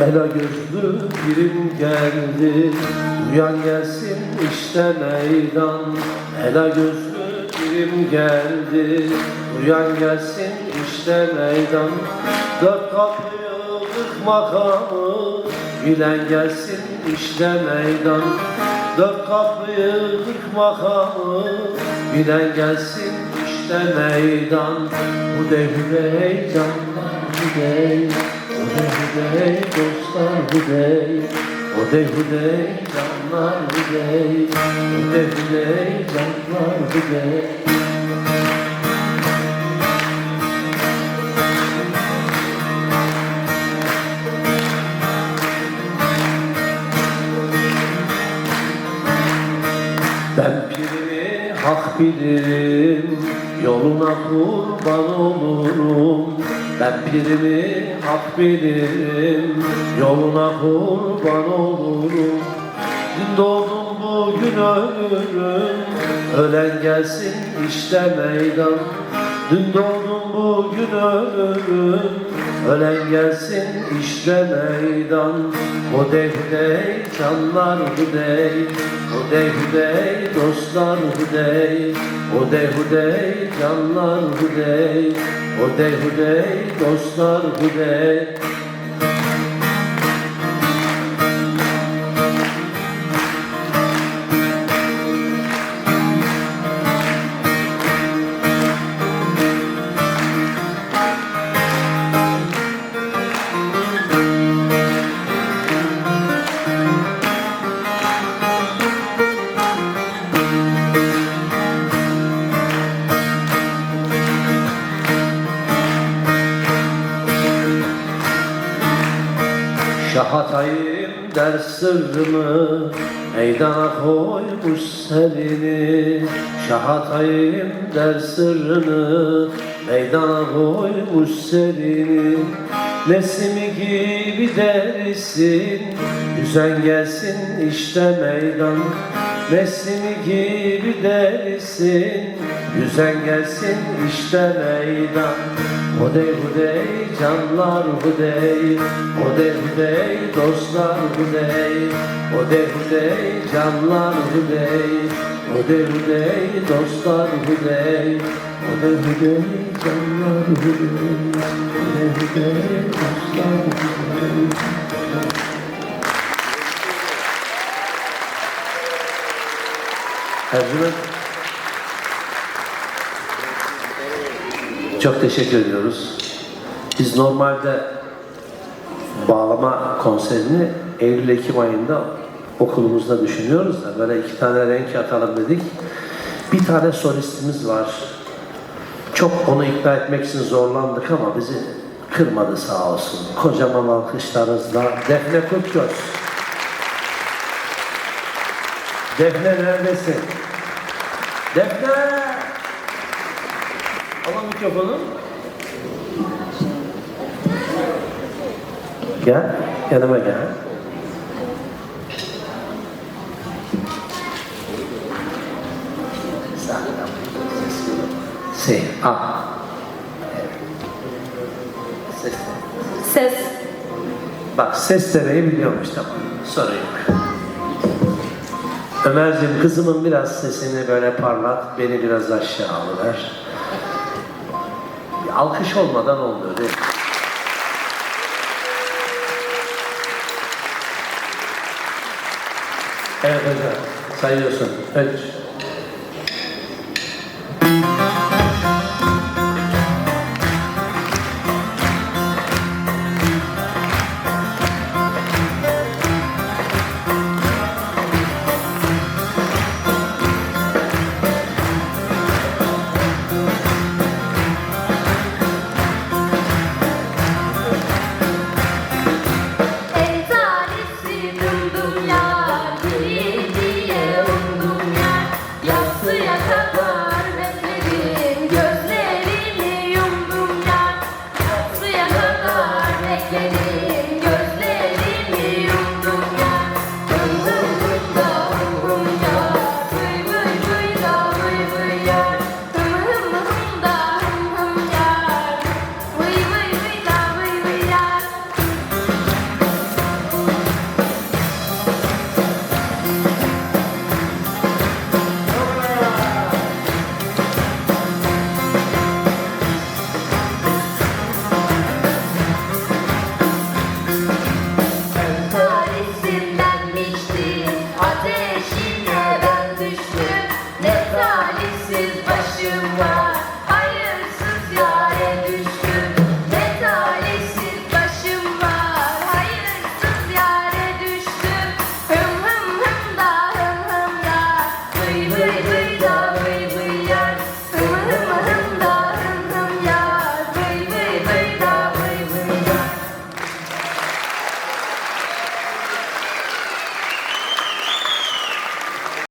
Ela gözlü birim geldi. Uyan gelsin işte meydan. Ela gözlü birim geldi. Uyan gelsin işte meydan. Dört kapıyı kırk makamı Bilen gelsin işte meydan. Dört kapıyı kırk makamı Bilen gelsin işte meydan. Bu devirde heyecanlar bu dey Devirde dostlar bu dey O devirde canlar bu dey O devirde canlar bu dey Ben pirimi hak bilirim Yoluna kurban olurum Ben pirimi hak bilirim Yoluna kurban olurum. Dün doğdum bugün ölürüm Ölen gelsin işte meydan. Dün doğdum bugün ölürüm Ölen gelsin işte meydan. O devirde canlar bu dey O devirde dostlar bu dey O devirde canlar bu dey O devirde dostlar bu dey Şahatayım der sırrımı Meydana koymuş selini Şahatayım der sırrını Meydana koymuş selini Nesimi gibi dersin Yüzen gelsin işte meydan. Nesimi gibi dersin Yüzen gelsin işte meydan O dey bu dey canlar bu dey. O dey bu dey dostlar bu dey. O dey bu dey canlar bu dey. O dey bu dey dostlar bu dey. O dey bu dey canlar bu dey. O dey bu dey dostlar bu dey. Ercüment Çok teşekkür ediyoruz. Biz normalde bağlama konserini Eylül-Ekim ayında okulumuzda düşünüyoruz da böyle iki tane renk atalım dedik. Bir tane solistimiz var. Çok onu ikna etmek için zorlandık ama bizi kırmadı sağ olsun. Kocaman alkışlarınızla Defne Kurtgöz. Defne neredesin? Defne! Al mikrofonu. Gel, yanıma gel. Şey, ah. Ses. Ses. Bak ses demeyi biliyormuş tamam. Sorun yok. Ömerciğim kızımın biraz sesini böyle parlat, beni biraz aşağı alıver. Alkış olmadan olmuyor değil mi? Evet hocam, sayıyorsun. Üç.